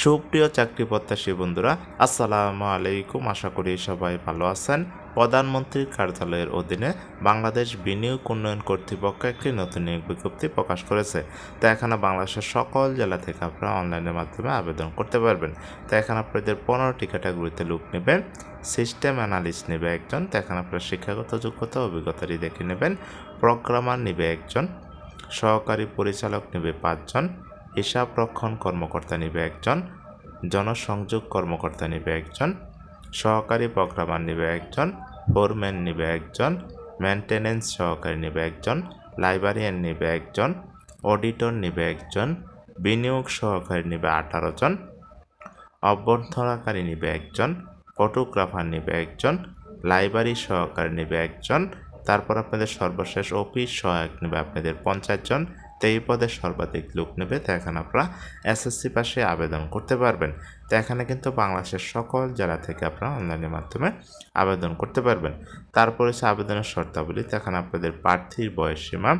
সুপ্রিয় চাকরি প্রত্যাশী বন্ধুরা, আসসালামু আলাইকুম। আশা করি সবাই ভালো আছেন। প্রধানমন্ত্রীর কার্যালয়ের অধীনে বাংলাদেশ বিনিয়োগ উন্নয়ন কর্তৃপক্ষ একটি নতুন নিয়োগ বিজ্ঞপ্তি প্রকাশ করেছে। তো এখানে বাংলাদেশের সকল জেলা থেকে আপনারা অনলাইনের মাধ্যমে আবেদন করতে পারবেন। তো এখানে আপনাদের পনেরোটি ক্যাটাগরিতে লুক নেবেন সিস্টেম অ্যানালিস্ট নেবে একজন। তো এখানে আপনার শিক্ষাগত যোগ্যতা অভিজ্ঞতাটি দেখে নেবেন। প্রোগ্রামার নেবে একজন। সহকারী পরিচালক নেবে পাঁচজন। হিসাব রক্ষণ কর্মকর্তা নিবে একজন জনসংযোগ কর্মকর্তা নেবে একজন সহকারী প্রোগ্রামার নিবে একজন ফোরম্যান নিবে একজন মেনটেনেন্স সহকারী নিবে একজন লাইব্রেরিয়ান নিবে একজন অডিটর নিবে একজন বিনিয়োগ সহকারী নিবে আঠারো জন অভ্যর্থনাকারী নেবে একজন ফটোগ্রাফার নিবে একজন লাইব্রেরি সহকারী নিবে একজন তারপর আপনাদের সর্বশেষ অফিস সহায়ক নেবে আপনাদের পঞ্চাশ জন তো এই পদে সর্বাধিক লোক নেবে, তো এখানে আপনারা এসএসসি পাশে আবেদন করতে পারবেন। তো এখানে কিন্তু বাংলাদেশের সকল জেলা থেকে আপনারা অনলাইনের মাধ্যমে আবেদন করতে পারবেন। তারপরে হচ্ছে আবেদনের শর্তাবলী, তো এখানে আপনাদের প্রার্থীর বয়স সীমা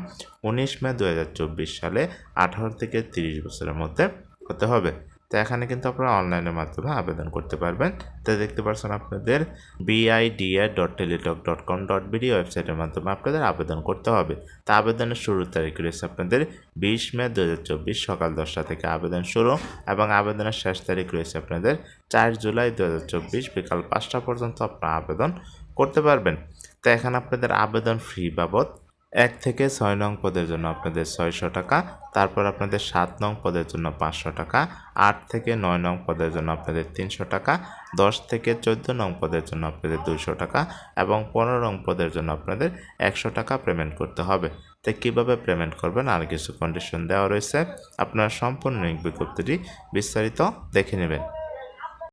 উনিশ মে দু হাজার চব্বিশ সালে আঠারো থেকে তিরিশ বছরের মধ্যে হতে হবে। তো এখানে কিন্তু আপনারা অনলাইনের মাধ্যমে আবেদন করতে পারবেন। তো দেখতে পাচ্ছেন আপনাদের BIDA dot Teletalk dot com dot BD ওয়েবসাইটের মাধ্যমে আপনাদের আবেদন করতে হবে। তা আবেদনের শুরুর তারিখ রয়েছে আপনাদের বিশ মে দু হাজার চব্বিশ সকাল দশটা থেকে আবেদন শুরু এবং আবেদনের শেষ তারিখ রয়েছে আপনাদের চার জুলাই দু হাজার চব্বিশ বিকাল পাঁচটা পর্যন্ত আপনারা আবেদন করতে পারবেন। তো এখানে আপনাদের আবেদন ফি বাবদ এক থেকে ছয় নং পদের জন্য আপনাদের ছয়শো টাকা, তারপর আপনাদের সাত নং পদের জন্য পাঁচশো টাকা, আট থেকে নয় নং পদের জন্য আপনাদের তিনশো টাকা, দশ থেকে চোদ্দ নং পদের জন্য আপনাদের দুশো টাকা এবং পনেরো নং পদের জন্য আপনাদের একশো টাকা পেমেন্ট করতে হবে। তো কীভাবে পেমেন্ট করবেন? আর কিছু কন্ডিশন দেওয়া রয়েছে। আপনারা সম্পূর্ণ বিজ্ঞপ্তিটি বিস্তারিত দেখে নেবেন।